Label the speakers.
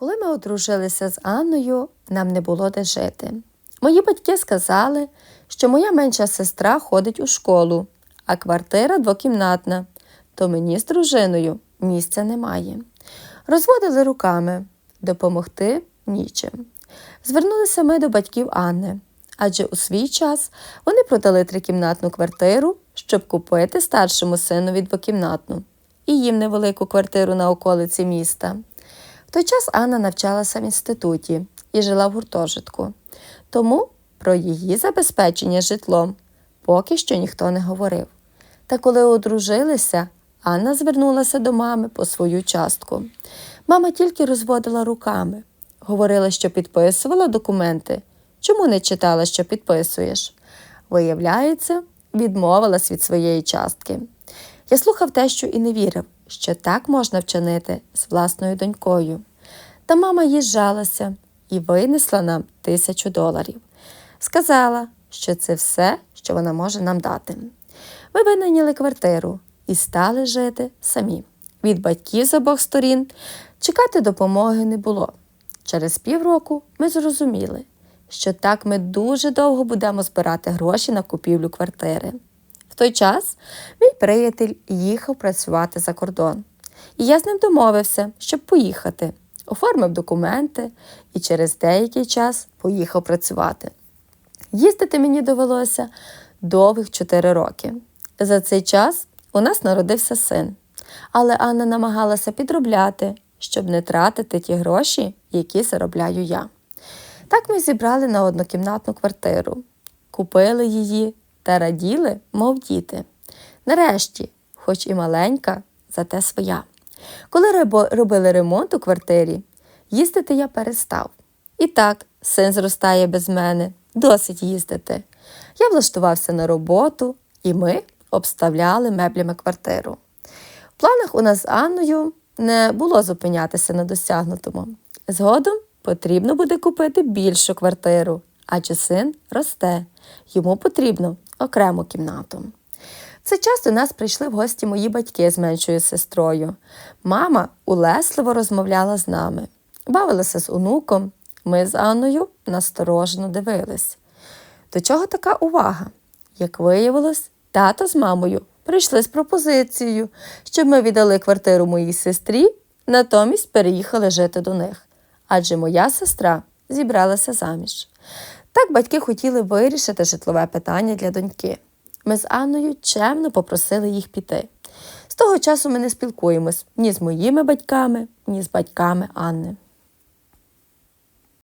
Speaker 1: Коли ми одружилися з Анною, нам не було де жити. Мої батьки сказали, що моя менша сестра ходить у школу, а квартира двокімнатна, то мені з дружиною місця немає. Розводили руками, допомогти нічим. Звернулися ми до батьків Анни, адже у свій час вони продали трикімнатну квартиру, щоб купити старшому синові двокімнатну і їм невелику квартиру на околиці міста. В той час Анна навчалася в інституті і жила в гуртожитку, тому про її забезпечення житлом поки що ніхто не говорив. Та коли одружилися, Анна звернулася до мами по свою частку. Мама тільки розводила руками, говорила, що підписувала документи. Чому не читала, що підписуєш? Виявляється, відмовилась від своєї частки. Я слухав те, що і не вірив, що так можна вчинити з власною донькою. Та мама їжджалася і винесла нам тисячу доларів. Сказала, що це все, що вона може нам дати. Ми винайняли квартиру і стали жити самі. Від батьків з обох сторін чекати допомоги не було. Через півроку ми зрозуміли, що так ми дуже довго будемо збирати гроші на купівлю квартири. В той час мій приятель їхав працювати за кордон. І я з ним домовився, щоб поїхати, оформив документи і через деякий час поїхав працювати. Їздити мені довелося довгих чотири роки. За цей час у нас народився син, але Анна намагалася підробляти, щоб не тратити ті гроші, які заробляю я. Так ми зібрали на однокімнатну квартиру, купили її та раділи, мов діти. Нарешті, хоч і маленька, зате своя. Коли робили ремонт у квартирі, їздити я перестав. І так, син зростає без мене, досить їздити. Я влаштувався на роботу, і ми обставляли меблями квартиру. В планах у нас з Анною не було зупинятися на досягнутому. Згодом потрібно буде купити більшу квартиру, адже син росте, йому потрібно окрему кімнату. В цей час до нас прийшли в гості мої батьки з меншою сестрою. Мама улесливо розмовляла з нами, бавилася з онуком. Ми з Анною насторожено дивились. До чого така увага? Як виявилось, тато з мамою прийшли з пропозицією, щоб ми віддали квартиру моїй сестрі, натомість переїхали жити до них. Адже моя сестра зібралася заміж. Так батьки хотіли вирішити житлове питання для доньки. Ми з Анною чемно попросили їх піти. З того часу ми не спілкуємось ні з моїми батьками, ні з батьками Анни.